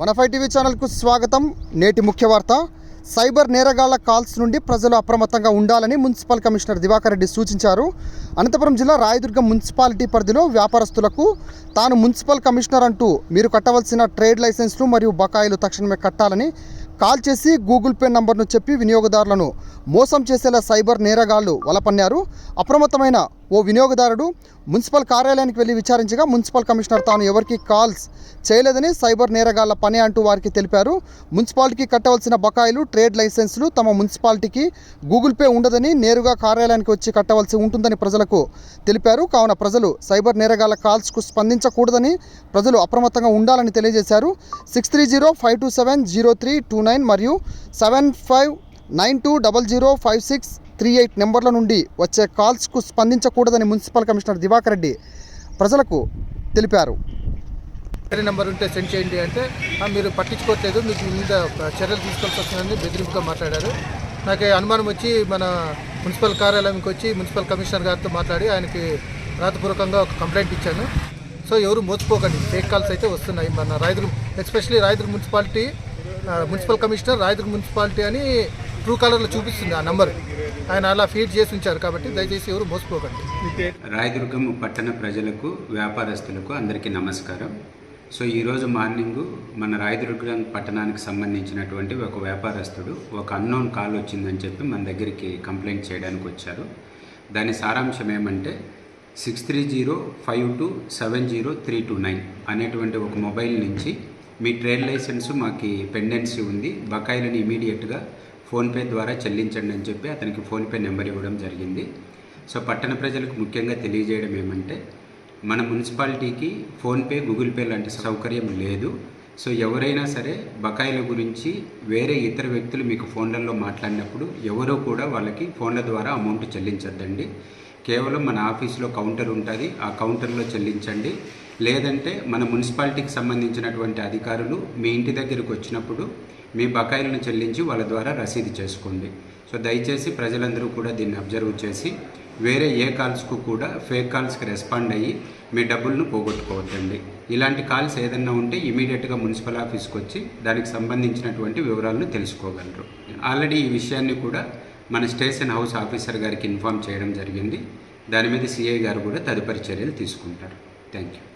మన five TV ఛానల్కు స్వాగతం. నేటి ముఖ్య వార్త. సైబర్ నేరగాళ్ళ కాల్స్ నుండి ప్రజలు అప్రమత్తంగా ఉండాలని మున్సిపల్ కమిషనర్ దివాకర్ రెడ్డి సూచించారు. అనంతపురం జిల్లా రాయదుర్గం మున్సిపాలిటీ పరిధిలో వ్యాపారస్తులకు తాను మున్సిపల్ కమిషనర్ అంటూ మీరు కట్టవలసిన ట్రేడ్ లైసెన్స్లు మరియు బకాయిలు తక్షణమే కట్టాలని కాల్ చేసి గూగుల్ పే నంబర్ను చెప్పి వినియోగదారులను మోసం చేసేలా సైబర్ నేరగాళ్ళు వలపన్నారు. అప్రమత్తమైన ఓ వినియోగదారుడు మున్సిపల్ కార్యాలయానికి వెళ్ళి విచారించగా మున్సిపల్ కమిషనర్ తాను ఎవరికి కాల్స్ చేయలేదని సైబర్ నేరగాళ్ళ పని అంటూ వారికి తెలిపారు. మున్సిపాలిటీకి కట్టవలసిన బకాయిలు ట్రేడ్ లైసెన్సులు తమ మున్సిపాలిటీకి గూగుల్ పే ఉండదని నేరుగా కార్యాలయానికి వచ్చి కట్టవలసి ఉంటుందని ప్రజలకు తెలిపారు. కావున ప్రజలు సైబర్ నేరగాళ్ళ కాల్స్కు స్పందించకూడదని ప్రజలు అప్రమత్తంగా ఉండాలని తెలియజేశారు. Six three zero five two seven zero three two nine మరియు seven five nine two double zero five six three eight నెంబర్ల నుండి వచ్చే కాల్స్కు స్పందించకూడదని మున్సిపల్ కమిషనర్ దివాకర్ రెడ్డి ప్రజలకు తెలిపారు. వేరే నెంబర్ ఉంటే సెండ్ చేయండి అంటే మీరు పట్టించుకోవట్లేదు మీకు మీద చర్యలు తీసుకోవాల్సి వస్తుందని బెదిరింపుగా మాట్లాడారు. నాకు అనుమానం వచ్చి మన మున్సిపల్ కార్యాలయంకి వచ్చి మున్సిపల్ కమిషనర్ గారితో మాట్లాడి ఆయనకి రాతపూర్వకంగా ఒక కంప్లైంట్ ఇచ్చాను. సో ఎవరు మోసపోకండి ఫేక్ కాల్స్ అయితే వస్తున్నాయి. మన Rayadurgam especially Rayadurgam municipality municipal commissioner Rayadurgam municipality అని ట్రూ కలర్లో చూపిస్తుంది ఆ నంబర్ ఆయన అలా ఫీడ్ చేసి ఉంచారు కాబట్టి దయచేసి ఎవరు మోసపోకండి. రాయదుర్గం పట్టణ ప్రజలకు వ్యాపారస్తులకు అందరికీ నమస్కారం. సో ఈరోజు మార్నింగ్ మన రాయదుర్గం పట్టణానికి సంబంధించినటువంటి ఒక వ్యాపారస్తుడు ఒక అన్నోన్ కాల్ వచ్చిందని చెప్పి మన దగ్గరికి కంప్లైంట్ చేయడానికి వచ్చారు. దాని సారాంశం ఏమంటే six three zero five two seven zero three two nine అనేటువంటి ఒక మొబైల్ నుంచి మీ ట్రేడ్ లైసెన్స్ మాకు పెండెన్సీ ఉంది. బకాయిలను ఇమీడియట్గా ఫోన్పే ద్వారా చెల్లించండి అని చెప్పి అతనికి ఫోన్పే నెంబర్ ఇవ్వడం జరిగింది. సో పట్టణ ప్రజలకు ముఖ్యంగా తెలియజేయడం ఏమంటే మన మున్సిపాలిటీకి ఫోన్పే గూగుల్ పే లాంటి సౌకర్యం లేదు. సో ఎవరైనా సరే బకాయిల గురించి వేరే ఇతర వ్యక్తులు మీకు ఫోన్లలో మాట్లాడినప్పుడు ఎవరో కూడా వాళ్ళకి ఫోన్ల ద్వారా అమౌంట్ చెల్లించొద్దండి. కేవలం మన ఆఫీస్లో కౌంటర్ ఉంటుంది. ఆ కౌంటర్లో చెల్లించండి. లేదంటే మన మున్సిపాలిటీకి సంబంధించినటువంటి అధికారులు మీ ఇంటి దగ్గరికి వచ్చినప్పుడు మీ బకాయిలను చెల్లించి వాళ్ళ ద్వారా రసీదు చేసుకోండి. సో దయచేసి ప్రజలందరూ కూడా దీన్ని అబ్జర్వ్ చేసి వేరే ఏ కాల్స్కు కూడా ఫేక్ కాల్స్కి రెస్పాండ్ అయ్యి మీ డబ్బులను పోగొట్టుకోవద్దండి. ఇలాంటి కాల్స్ ఏదన్నా ఉంటే ఇమీడియట్గా మున్సిపల్ ఆఫీస్కి వచ్చి దానికి సంబంధించినటువంటి వివరాలను తెలుసుకోగలరు. ఆల్రెడీ ఈ విషయాన్ని కూడా మన స్టేషన్ హౌస్ ఆఫీసర్ గారికి ఇన్ఫామ్ చేయడం జరిగింది. దాని మీద సిఐ గారు కూడా తదుపరి చర్యలు తీసుకుంటారు. Thank you